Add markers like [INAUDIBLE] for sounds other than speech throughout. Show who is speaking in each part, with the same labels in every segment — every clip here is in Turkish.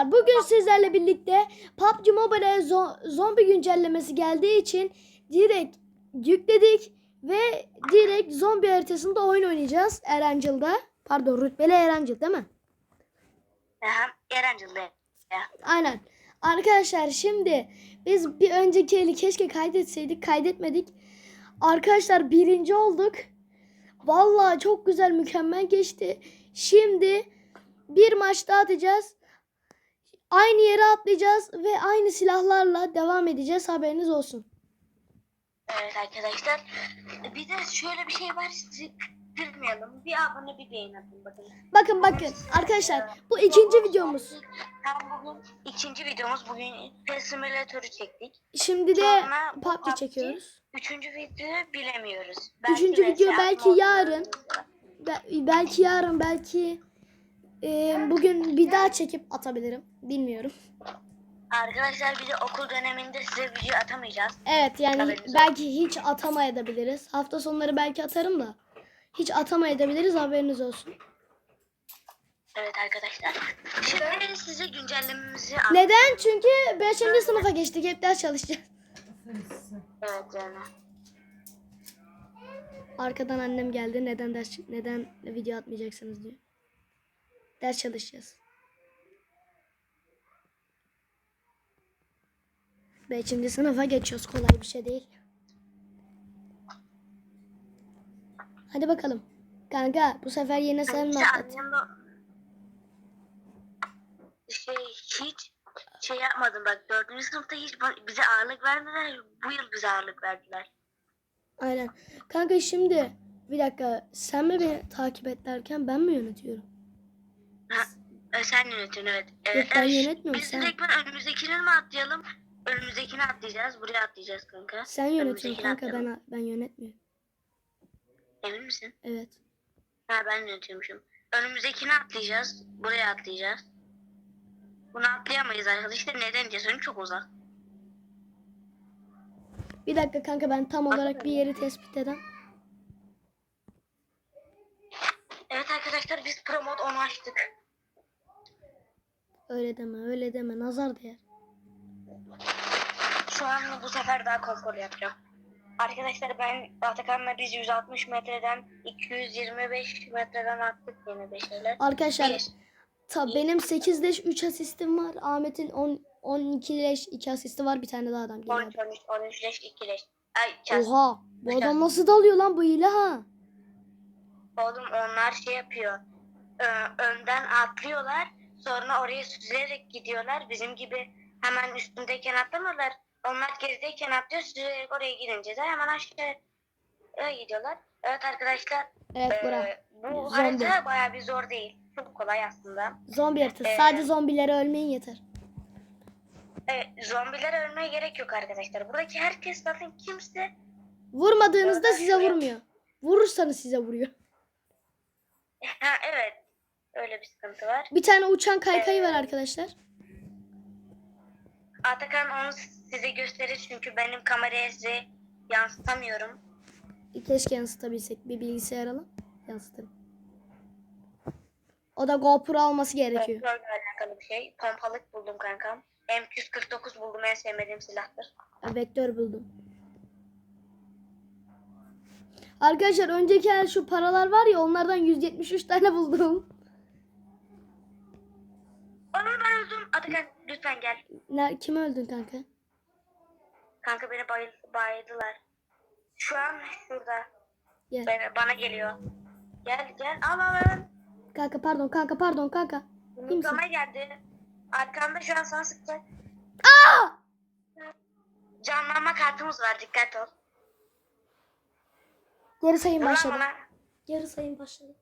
Speaker 1: Arkadaşlar bugün sizlerle birlikte PUBG Mobile'e zo- zombi güncellemesi geldiği için direkt yükledik ve direkt zombi haritasında oyun oynayacağız Erangel'da. Pardon rütbeli Erangel değil mi?
Speaker 2: Aha, Erencil'de. Ya.
Speaker 1: Aynen. Arkadaşlar şimdi biz bir önceki eli keşke kaydetseydik kaydetmedik. Arkadaşlar birinci olduk. Vallahi çok güzel mükemmel geçti. Şimdi bir maç daha atacağız. Aynı yere atlayacağız ve aynı silahlarla devam edeceğiz haberiniz olsun.
Speaker 2: Evet arkadaşlar. Bir de şöyle bir şey var sizi kırmayalım. Bir abone bir beğen atın bakın.
Speaker 1: Bakın bakın arkadaşlar bu ikinci videomuz.
Speaker 2: Tam bugün ikinci videomuz. Bugün Pet Simulator'u çektik.
Speaker 1: Şimdi de
Speaker 2: Sonra
Speaker 1: PUBG çekiyoruz.
Speaker 2: Üçüncü videoyu bilemiyoruz.
Speaker 1: Üçüncü
Speaker 2: VS
Speaker 1: video belki yarın. Be- belki yarın belki e, bugün bir daha çekip atabilirim. Bilmiyorum.
Speaker 2: Arkadaşlar bir de okul döneminde size video atamayacağız.
Speaker 1: Evet yani
Speaker 2: Haberiniz olsun.
Speaker 1: belki hiç atamayabiliriz. Hafta sonları belki atarım da. Hiç atamayabiliriz haberiniz olsun.
Speaker 2: Evet arkadaşlar. Şimdi size güncellememizi
Speaker 1: Neden? Çünkü 5. sınıfa geçtik. Hep ders çalışacağız.
Speaker 2: Evet yani.
Speaker 1: Arkadan annem geldi. Neden ders neden video atmayacaksınız diyor. Ders çalışacağız. 5. sınıfa geçiyoruz. Kolay bir şey değil. Hadi bakalım. Kanka bu sefer yine sen mi
Speaker 2: İşte
Speaker 1: atlat?
Speaker 2: annemle şey hiç şey yapmadım bak dördüncü sınıfta hiç bize ağırlık vermediler bu yıl bize ağırlık verdiler.
Speaker 1: Aynen. Kanka şimdi bir dakika sen mi beni takip et derken ben mi yönetiyorum?
Speaker 2: Ha, e, sen yönetiyorsun evet. E,
Speaker 1: Yok, ben yönetmiyorum,
Speaker 2: Biz
Speaker 1: sen.
Speaker 2: direkt ben önümüzdekini mi atlayalım? Önümüzdekini atlayacağız. Buraya atlayacağız kanka.
Speaker 1: Sen yönetiyorsun
Speaker 2: Önümüzdekini
Speaker 1: kanka
Speaker 2: atlayalım.
Speaker 1: ben ben yönetmiyorum.
Speaker 2: Emin misin?
Speaker 1: Evet.
Speaker 2: Ha ben yönetiyormuşum. Önümüzdekini atlayacağız. Buraya atlayacağız. Bunu atlayamayız arkadaşlar. Neden diye çok uzak.
Speaker 1: Bir dakika kanka ben tam olarak bir yeri tespit eden.
Speaker 2: Evet arkadaşlar biz Pro Mod 10'u açtık.
Speaker 1: Öyle deme öyle deme nazar değer.
Speaker 2: Şu an bu sefer daha konforlu yapacağım. Arkadaşlar ben Atakan'la biz 160 metreden 225 metreden attık yine bir şeyler.
Speaker 1: Arkadaşlar
Speaker 2: Bir.
Speaker 1: ta benim 8 leş 3 asistim var. Ahmet'in 10 12 leş 2 asisti var. Bir tane daha adam geliyor.
Speaker 2: 13, 13, 13 leş, 2 leş. Ay.
Speaker 1: Oha. Bu adam nasıl dalıyor lan bu hile ha?
Speaker 2: Oğlum onlar şey yapıyor. Ö- önden atlıyorlar. Sonra oraya süzülerek gidiyorlar. Bizim gibi hemen üstündeyken atlamıyorlar. Onlar gerideyken atlıyor. Süzülerek oraya gidince de hemen aşağıya gidiyorlar. Evet arkadaşlar.
Speaker 1: Evet
Speaker 2: Ee,
Speaker 1: bura.
Speaker 2: bu
Speaker 1: Zombi.
Speaker 2: harita bayağı bir zor değil. Çok kolay aslında.
Speaker 1: Zombi haritası.
Speaker 2: Ee,
Speaker 1: Sadece zombilere ölmeyin yeter.
Speaker 2: Evet, zombilere ölmeye gerek yok arkadaşlar. Buradaki herkes zaten kimse
Speaker 1: Vurmadığınızda size
Speaker 2: şuraya-
Speaker 1: vurmuyor. Vurursanız size vuruyor.
Speaker 2: ha evet öyle bir sıkıntı var.
Speaker 1: Bir tane uçan kaykayı
Speaker 2: Ee,
Speaker 1: var arkadaşlar.
Speaker 2: Atakan onu size gösterir çünkü benim kameraya size yansıtamıyorum.
Speaker 1: Keşke yansıtabilsek. Bir bilgisayar alalım. Yansıtırım. O da GoPro alması gerekiyor.
Speaker 2: Kontrolle alakalı bir şey. Pompalık buldum kankam. M249 buldum en sevmediğim silahtır.
Speaker 1: Vektör buldum. Arkadaşlar önceki şu paralar var ya onlardan 173 tane buldum.
Speaker 2: Onu ben öldüm. Atakan lütfen gel.
Speaker 1: Ne, kim öldün kanka?
Speaker 2: Kanka beni bay, bayıldılar. Şu an şurada.
Speaker 1: Gel.
Speaker 2: Bana, bana geliyor. Gel gel al al al.
Speaker 1: Kanka pardon kanka pardon kanka.
Speaker 2: Yumruklama geldi. Arkanda şu an sana sıktı.
Speaker 1: Aa!
Speaker 2: Canlanma kartımız var dikkat ol.
Speaker 1: Geri sayım başladı. Geri sayım başladı.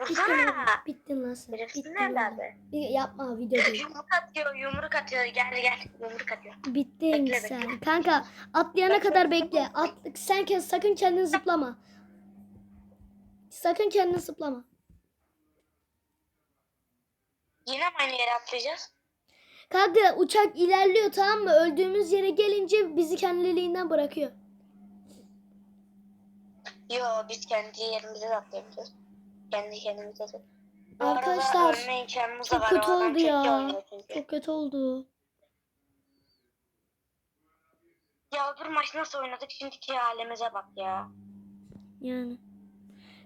Speaker 2: Vursana.
Speaker 1: lan. Sen.
Speaker 2: Herifsin
Speaker 1: Bittin
Speaker 2: nerede?
Speaker 1: Bir- Yapma video değil.
Speaker 2: Yumruk atıyor, yumruk atıyor. Gel gel, yumruk atıyor.
Speaker 1: Bittin
Speaker 2: Bekle,
Speaker 1: sen.
Speaker 2: bekle.
Speaker 1: Kanka atlayana kadar bekle. At, sen kes, sakın kendini zıplama. Sakın kendini zıplama.
Speaker 2: Yine mi aynı yere atlayacağız?
Speaker 1: Kanka uçak ilerliyor tamam mı? Öldüğümüz yere gelince bizi kendiliğinden bırakıyor.
Speaker 2: Yo, biz kendi yerimize de atlayabiliriz. Kendi kendimize de.
Speaker 1: Arkadaşlar,
Speaker 2: da
Speaker 1: Çok
Speaker 2: var.
Speaker 1: kötü oldu ya. Çok kötü oldu.
Speaker 2: Ya öbür maç nasıl oynadık şimdiki halimize bak ya.
Speaker 1: Yani.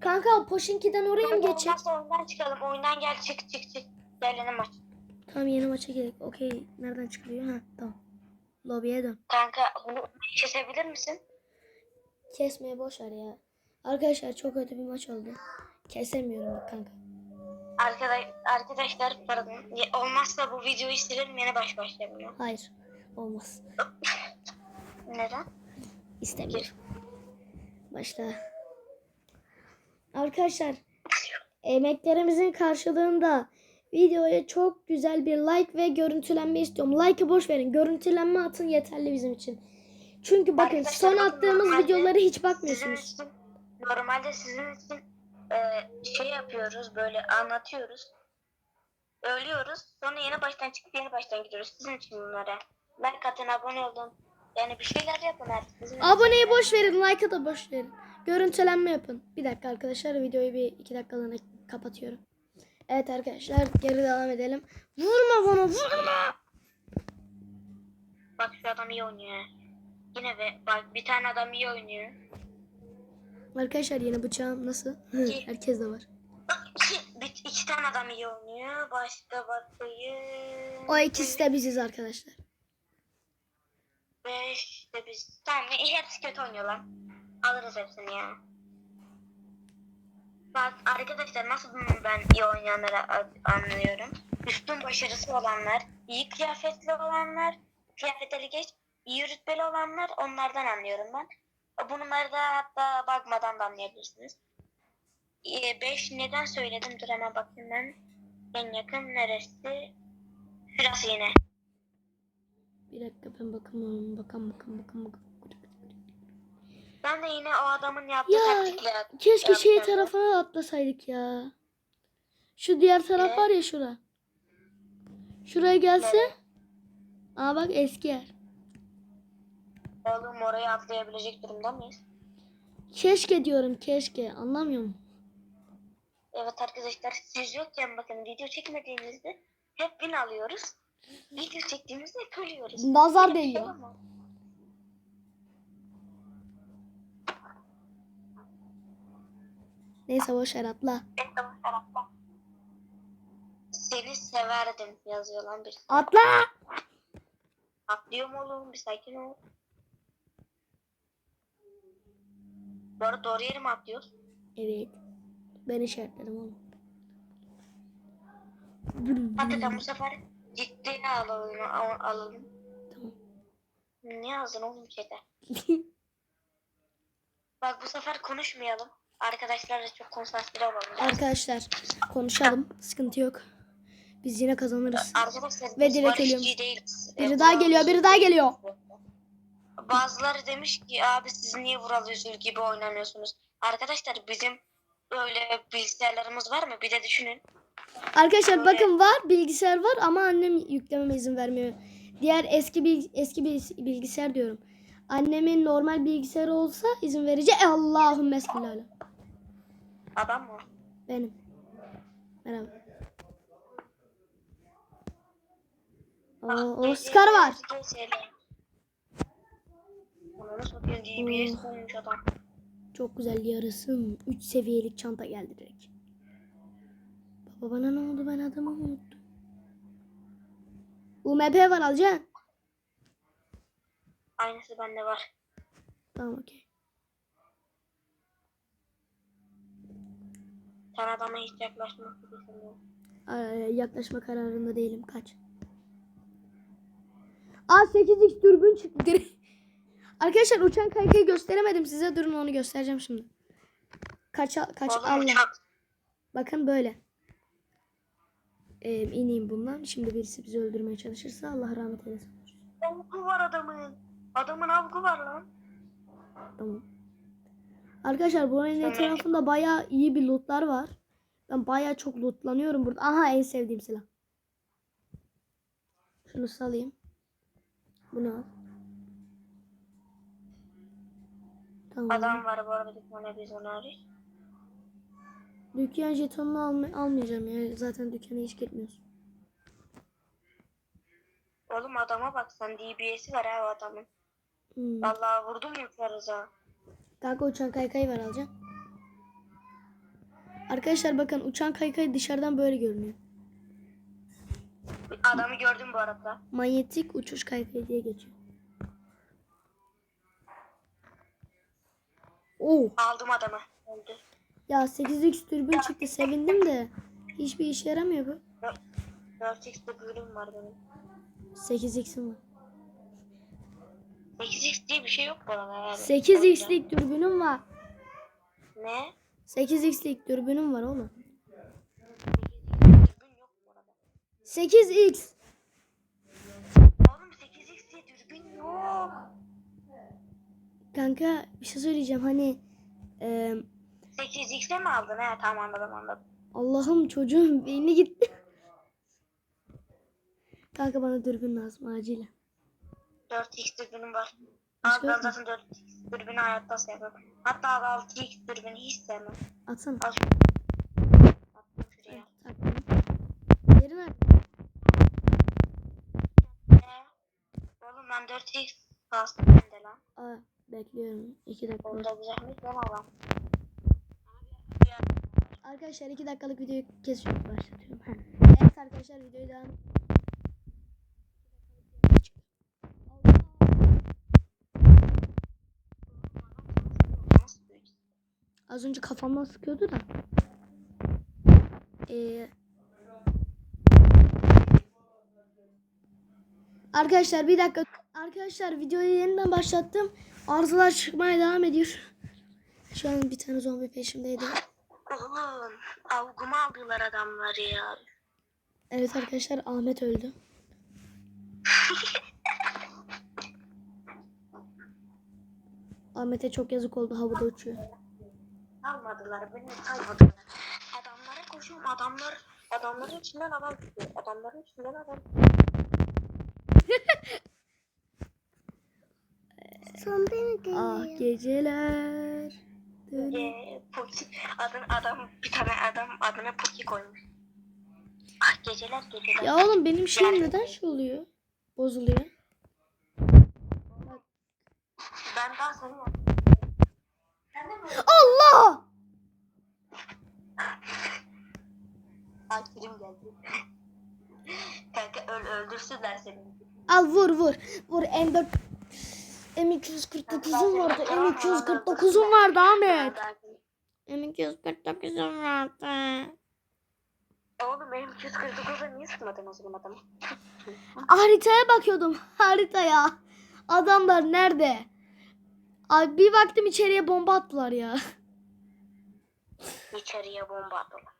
Speaker 1: Kanka Poşinki'den oraya mı geçecek?
Speaker 2: olmazsa oyundan çıkalım. Oyundan gel çık çık çık. Gel yeni maç.
Speaker 1: Tamam yeni maça gidelim. Okey. Nereden çıkılıyor? Ha tamam. Lobiye dön.
Speaker 2: Kanka bunu kesebilir misin?
Speaker 1: Kesmeye boş ver ya. Arkadaşlar çok kötü bir maç oldu. Kesemiyorum bak kanka.
Speaker 2: Arkadaş, arkadaşlar pardon. Ya, Olmazsa bu videoyu silelim yeni baş başlayalım.
Speaker 1: Hayır. Olmaz. [LAUGHS]
Speaker 2: Neden?
Speaker 1: İstemiyorum. Başla. Arkadaşlar emeklerimizin karşılığında videoya çok güzel bir like ve görüntülenme istiyorum. Like'ı boş verin. Görüntülenme atın yeterli bizim için. Çünkü bakın
Speaker 2: Arkadaşlar,
Speaker 1: son attığımız videoları hiç
Speaker 2: Sizin
Speaker 1: bakmıyorsunuz.
Speaker 2: için, normalde sizin için e, şey yapıyoruz böyle anlatıyoruz. Ölüyoruz. Sonra yeni baştan çıkıp yeni baştan gidiyoruz. Sizin için bunlara. Like atın, abone olun. Yani bir şeyler yapın artık. İçin.
Speaker 1: Aboneyi boş verin, like'ı da boş verin. Görüntülenme yapın. Bir dakika arkadaşlar videoyu bir iki dakikalığına kapatıyorum. Evet arkadaşlar geri devam edelim. Vurma bana vurma.
Speaker 2: Bak şu adam iyi oynuyor. Yine ve bak bir tane adam iyi oynuyor.
Speaker 1: Arkadaşlar yeni bıçağım nasıl? [LAUGHS] Herkes de var.
Speaker 2: İki, iki tane adam iyi oynuyor. Başka bakayım.
Speaker 1: O ikisi de biziz arkadaşlar.
Speaker 2: Beş de biz. Tamam hepsi kötü oynuyorlar. Alırız hepsini ya. Bak arkadaşlar nasıl ben iyi oynayanları anlıyorum. Üstün başarısı olanlar, iyi kıyafetli olanlar, kıyafetleri geç, iyi rütbeli olanlar onlardan anlıyorum ben. Bunları da hatta bakmadan da anlayabilirsiniz. 5 neden söyledim? Dur hemen bakayım ben. En yakın neresi? Şurası yine.
Speaker 1: Bir dakika ben bakamıyorum. Bakan bakan bakan bakan.
Speaker 2: Ben de yine o adamın yaptığı
Speaker 1: Ya,
Speaker 2: taktikle
Speaker 1: Keşke şey
Speaker 2: yaptım.
Speaker 1: tarafına atlasaydık ya. Şu diğer taraf
Speaker 2: Ne?
Speaker 1: var ya şura. Şuraya gelse.
Speaker 2: Nereye?
Speaker 1: Aa bak eski yer.
Speaker 2: Oğlum oraya atlayabilecek durumda mıyız?
Speaker 1: Keşke diyorum keşke. Anlamıyor musun?
Speaker 2: Evet arkadaşlar siz yokken bakın video çekmediğimizde hep bin alıyoruz. Video çektiğimizde hep ölüyoruz.
Speaker 1: Nazar
Speaker 2: Böyle bir şey
Speaker 1: değiyor.
Speaker 2: olamaz.
Speaker 1: Neyse boş ver atla.
Speaker 2: Ben de bu tarafta. Seni severdim yazıyor lan bir.
Speaker 1: Atla.
Speaker 2: Atlıyorum oğlum bir sakin ol. Bu arada doğru yere mi atlıyoruz?
Speaker 1: Evet. Ben işaretledim oğlum.
Speaker 2: Hakikaten bu sefer ciddiye alalım. al- alalım.
Speaker 1: Tamam.
Speaker 2: Ne yazdın oğlum chat'e? [LAUGHS] Bak bu sefer konuşmayalım. Arkadaşlarla çok konsantre olalım.
Speaker 1: Arkadaşlar konuşalım. Sıkıntı yok. Biz yine kazanırız.
Speaker 2: Arkadaşlar
Speaker 1: Ve direkt ölüyorum. Biri daha
Speaker 2: bu-
Speaker 1: geliyor, biri daha geliyor.
Speaker 2: Bazıları demiş ki abi siz niye Vural Üzül gibi oynamıyorsunuz? Arkadaşlar bizim böyle bilgisayarlarımız var mı? Bir de düşünün.
Speaker 1: Arkadaşlar
Speaker 2: Böyle-
Speaker 1: bakın var bilgisayar var ama annem yüklememe izin vermiyor. Diğer eski bil- eski bil- bilgisayar diyorum. Annemin normal bilgisayarı olsa izin verecek. E, Allahümme.
Speaker 2: Adam mı?
Speaker 1: Benim. Merhaba. Oo, Oscar var.
Speaker 2: Koymuş adam.
Speaker 1: Çok güzel yarısın. 3 seviyelik çanta geldi direkt. Baba bana ne oldu ben adamı unuttum. UMP var alacaksın.
Speaker 2: Aynısı bende var.
Speaker 1: Tamam okey.
Speaker 2: Sen adama hiç yaklaşmak istemiyorum.
Speaker 1: Aa, yaklaşma kararında değilim. Kaç. Aa 8x dürbün çıktı direkt. Arkadaşlar uçan kaykayı gösteremedim size. Durun onu göstereceğim şimdi. Kaç kaç Allah. Bakın böyle. Ee, ineyim bundan. Şimdi birisi bizi öldürmeye çalışırsa Allah rahmet eylesin.
Speaker 2: Avgu var adamın. Adamın avgu var lan.
Speaker 1: Tamam. Arkadaşlar bu oyunun etrafında bayağı iyi bir lootlar var. Ben bayağı çok lootlanıyorum burada. Aha en sevdiğim silah. Şunu salayım. Bunu al. Tamam.
Speaker 2: Adam var bu arada tane biz onu arıyoruz.
Speaker 1: Dükkan jetonunu alma- almayacağım ya. Zaten dükkana hiç gitmiyoruz.
Speaker 2: Oğlum adama bak sen DBS'i var ha o adamın.
Speaker 1: Hmm.
Speaker 2: Vallahi vurdum yaparız ha.
Speaker 1: Kanka uçan kaykay var alacağım. Arkadaşlar bakın uçan kaykay dışarıdan böyle görünüyor.
Speaker 2: Adamı gördüm bu arada.
Speaker 1: Manyetik uçuş kaykayı diye geçiyor. Oo.
Speaker 2: Aldım adamı. Öldü.
Speaker 1: Ya 8x türbün çıktı sevindim de hiçbir işe yaramıyor bu.
Speaker 2: 4x'de bölüm var benim.
Speaker 1: 8x'im var.
Speaker 2: 8x diye bir şey yok arada abi.
Speaker 1: 8x'lik dürbünüm var.
Speaker 2: Ne?
Speaker 1: 8x'lik dürbünüm var oğlum.
Speaker 2: Dürbün yok bu arada.
Speaker 1: 8x.
Speaker 2: Oğlum 8x diye dürbün yok.
Speaker 1: Kanka bir şey söyleyeceğim hani e,
Speaker 2: 8x'e mi aldın? He tamam anladım anladım.
Speaker 1: Allah'ım çocuğun [LAUGHS] beyni gitti. Kanka bana dürbün lazım acilen.
Speaker 2: 4x dürbünüm var.
Speaker 1: Başka
Speaker 2: Abi ben zaten 4x dürbünü hayatta sevmem. Hatta 6x dürbünü hiç sevmem.
Speaker 1: Atsana.
Speaker 2: Al Attım şuraya.
Speaker 1: Yeri nerede?
Speaker 2: Ne? Oğlum ben 4x bastım bende lan.
Speaker 1: Aa, bekliyorum. 2 dakika.
Speaker 2: Onda güzelmiş ben alam.
Speaker 1: Arkadaşlar 2 dakikalık videoyu kesiyorum. Başlatıyorum. Evet arkadaşlar videoyu devam. Az önce kafamdan sıkıyordu da. Ee, arkadaşlar bir dakika. Arkadaşlar videoyu yeniden başlattım. Arızalar çıkmaya devam ediyor. Şu an bir tane zombi peşimdeydi.
Speaker 2: Oğlum avgumu aldılar adamları ya.
Speaker 1: Evet arkadaşlar Ahmet öldü. [LAUGHS] Ahmet'e çok yazık oldu havada uçuyor.
Speaker 2: Almadılar beni almadılar. Adamlara koşuyorum adamlar adamların içinden adam çıkıyor. Adamların içinden adam [LAUGHS]
Speaker 3: Son beni
Speaker 1: Ah geceler. dönüyor.
Speaker 2: Ee, Poki adın adam bir tane adam adına Poki koymuş. Ah geceler geceler.
Speaker 1: Ya oğlum benim şeyim neden şey oluyor? Bozuluyor.
Speaker 2: Ben daha seni?
Speaker 1: Allah!
Speaker 2: Film geldi. Kanka öl öldürsünler seni.
Speaker 1: Al vur vur. Vur M4 M249'um vardı. M249'um vardı Ahmet. M249'um vardı.
Speaker 2: Oğlum benim 249'da niye sıkmadın o zaman adamı? [LAUGHS]
Speaker 1: Haritaya bakıyordum. Haritaya. Adamlar nerede? Ay bir baktım içeriye bomba attılar ya. [LAUGHS]
Speaker 2: İçeriye bomba attılar.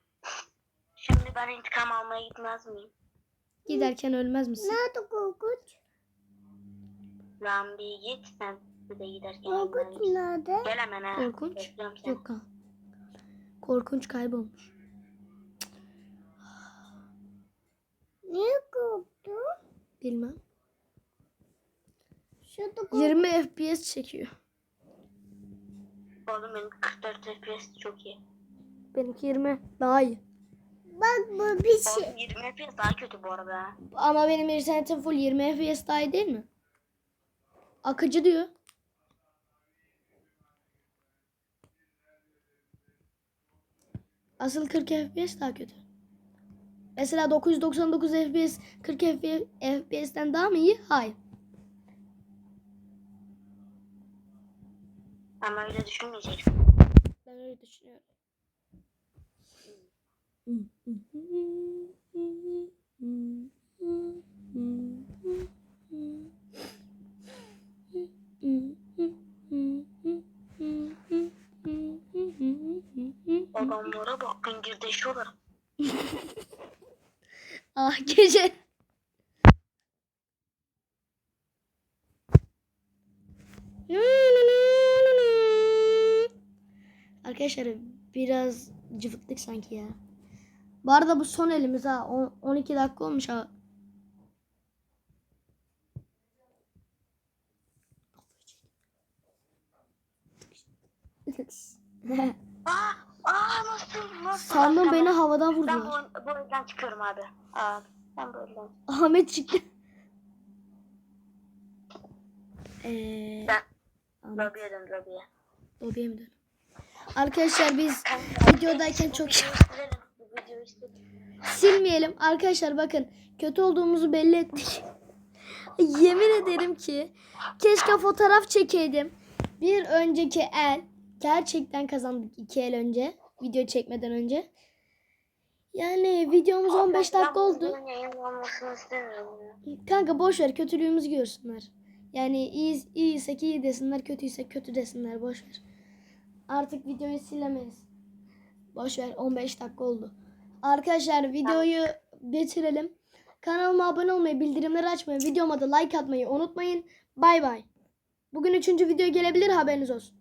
Speaker 2: Şimdi ben intikam almaya gitmez miyim?
Speaker 1: Giderken ölmez misin?
Speaker 3: Nerede korkunç?
Speaker 2: Lan bir git sen de giderken
Speaker 3: Korkunç nerede?
Speaker 2: Gel hemen ha.
Speaker 1: Korkunç? Yok kan. Korkunç kaybolmuş.
Speaker 3: Niye korktu?
Speaker 1: Bilmem.
Speaker 3: Şurada korktu.
Speaker 1: 20 FPS çekiyor.
Speaker 2: Oğlum benim 44 FPS çok iyi.
Speaker 1: Benimki 20 daha iyi.
Speaker 3: Bak bu bir şey.
Speaker 2: Oğlum 20 FPS daha kötü bu arada. ha.
Speaker 1: Ama benim internetim full 20 FPS daha iyi değil mi? Akıcı diyor. Asıl 40 FPS daha kötü. Mesela 999 FPS 40 FPS'ten daha mı iyi? Hayır.
Speaker 2: Ama öyle düşünmeyeceksin.
Speaker 1: Ben öyle düşünüyorum. [LAUGHS]
Speaker 2: Adamlara bak pingirdeşiyorlar. [LAUGHS]
Speaker 1: ah gece. Arkadaşlar biraz cıvıktık sanki ya. Bu arada bu son elimiz ha. On- 12 dakika olmuş ha.
Speaker 2: Aa, aa nasıl nasıl?
Speaker 1: Sandım beni havadan
Speaker 2: Ben
Speaker 1: vurdular.
Speaker 2: bu, bu evden çıkıyorum abi. Aa, ben bu evden.
Speaker 1: Ahmet çıktı. Eee
Speaker 2: Ben lobiye dön lobiye.
Speaker 1: lobiye mi dön? Arkadaşlar biz videodayken çok [LAUGHS] silmeyelim. Arkadaşlar bakın kötü olduğumuzu belli ettik. [LAUGHS] Yemin ederim ki keşke fotoğraf çekeydim. Bir önceki el gerçekten kazandık iki el önce. Video çekmeden önce. Yani videomuz 15
Speaker 2: Ben
Speaker 1: dakika oldu. Kanka boş ver kötülüğümüzü görsünler. Yani iyi iyiysek iyi desinler, kötüysek kötü desinler boş ver. Artık videoyu silemeyiz. Boş ver 15 dakika oldu. Arkadaşlar videoyu bitirelim. Kanalıma abone olmayı, bildirimleri açmayı, videoma da like atmayı unutmayın. Bay bay. Bugün üçüncü video gelebilir haberiniz olsun.